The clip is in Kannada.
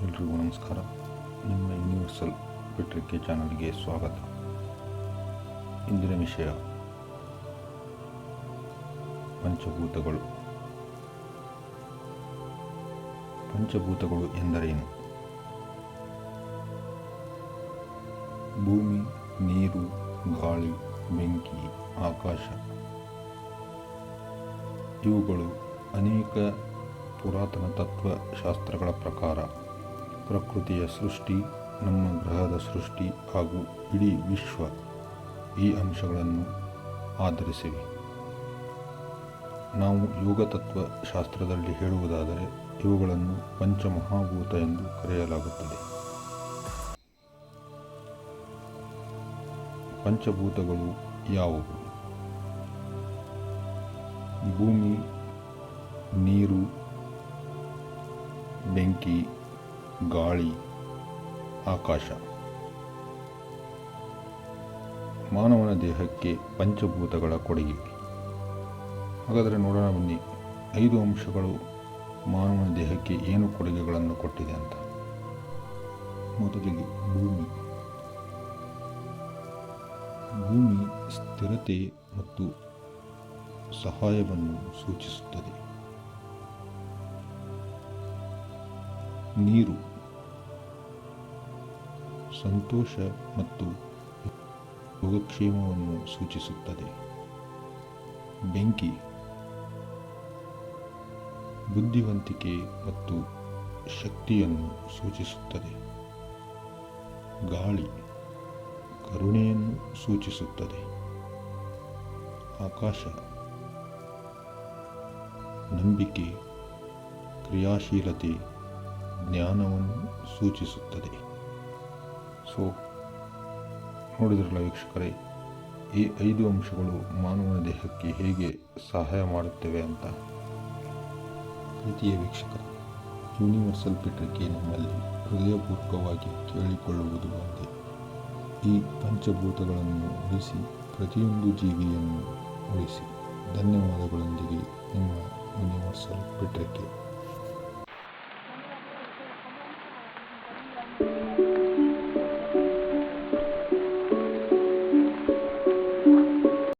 ಎಲ್ರಿಗೂ ನಮಸ್ಕಾರ. ನಿಮ್ಮ ಯೂನಿವರ್ಸಲ್ ಪೆಟ್ರಿಕೆ ಚಾನಲ್ಗೆ ಸ್ವಾಗತ. ಇಂದಿನ ವಿಷಯ. ಪಂಚಭೂತಗಳು. ಪಂಚಭೂತಗಳು ಎಂದರೇನು? ಭೂಮಿ, ನೀರು, ಗಾಳಿ, ಬೆಂಕಿ, ಆಕಾಶ. ಇವುಗಳು ಅನೇಕ ಪುರಾತನ ತತ್ವಶಾಸ್ತ್ರಗಳ ಪ್ರಕಾರ ಪ್ರಕೃತಿಯ ಸೃಷ್ಟಿ, ನಮ್ಮ ಗ್ರಹದ ಸೃಷ್ಟಿ ಹಾಗೂ ಇಡೀ ವಿಶ್ವ ಈ ಅಂಶಗಳನ್ನು ಆಧರಿಸಿವೆ. ನಾವು ಯೋಗ ತತ್ವಶಾಸ್ತ್ರದಲ್ಲಿ ಹೇಳುವುದಾದರೆ ಇವುಗಳನ್ನು ಪಂಚಮಹಾಭೂತ ಎಂದು ಕರೆಯಲಾಗುತ್ತದೆ. ಪಂಚಭೂತಗಳು ಯಾವುವು? ಭೂಮಿ, ನೀರು, ಬೆಂಕಿ ಗಾಳಿ, ಆಕಾಶ. ಮಾನವನ ದೇಹಕ್ಕೆ ಪಂಚಭೂತಗಳ ಕೊಡುಗೆ. ಹಾಗಾದರೆ ನೋಡೋಣ ಬನ್ನಿ, ಐದು ಅಂಶಗಳು ಮಾನವನ ದೇಹಕ್ಕೆ ಏನು ಕೊಡುಗೆಗಳನ್ನು ಕೊಟ್ಟಿದೆ ಅಂತ. ಮೊದಲಿಗೆ ಭೂಮಿ. ಭೂಮಿ ಸ್ಥಿರತೆ ಮತ್ತು ಸಹಾಯವನ್ನು ಸೂಚಿಸುತ್ತದೆ. ನೀರು, ಸಂತೋಷ ಮತ್ತು ಯೋಗಕ್ಷೇಮವನ್ನು ಸೂಚಿಸುತ್ತದೆ. ಬೆಂಕಿ, ಬುದ್ಧಿವಂತಿಕೆ ಮತ್ತು ಶಕ್ತಿಯನ್ನು ಸೂಚಿಸುತ್ತದೆ. ಗಾಳಿ, ಕರುಣೆಯನ್ನು ಸೂಚಿಸುತ್ತದೆ. ಆಕಾಶ, ನಂಬಿಕೆ, ಕ್ರಿಯಾಶೀಲತೆ ಜ್ಞಾನವನ್ನು ಸೂಚಿಸುತ್ತದೆ. ಸೊ ನೋಡಿದ್ರಲ್ಲ ವೀಕ್ಷಕರೇ, ಈ ಐದು ಅಂಶಗಳು ಮಾನವನ ದೇಹಕ್ಕೆ ಹೇಗೆ ಸಹಾಯ ಮಾಡುತ್ತವೆ ಅಂತ? ಪ್ರೀತಿಯ ವೀಕ್ಷಕರೇ ಯೂನಿವರ್ಸಲ್ ಪೀಠಕ್ಕೆ ನಮ್ಮಲ್ಲಿ ಹೃದಯಪೂರ್ವಕವಾಗಿ ಕೇಳಿಕೊಳ್ಳುವುದು ಒಂದೇ. ಈ ಪಂಚಭೂತಗಳನ್ನು ಉಳಿಸಿ, ಪ್ರತಿಯೊಂದು ಜೀವಿಯನ್ನು ಉಳಿಸಿ, ಧನ್ಯವಾದಗಳೊಂದಿಗೆ ನಿಮ್ಮ ಯೂನಿವರ್ಸಲ್ ಪತ್ರಿಕೆ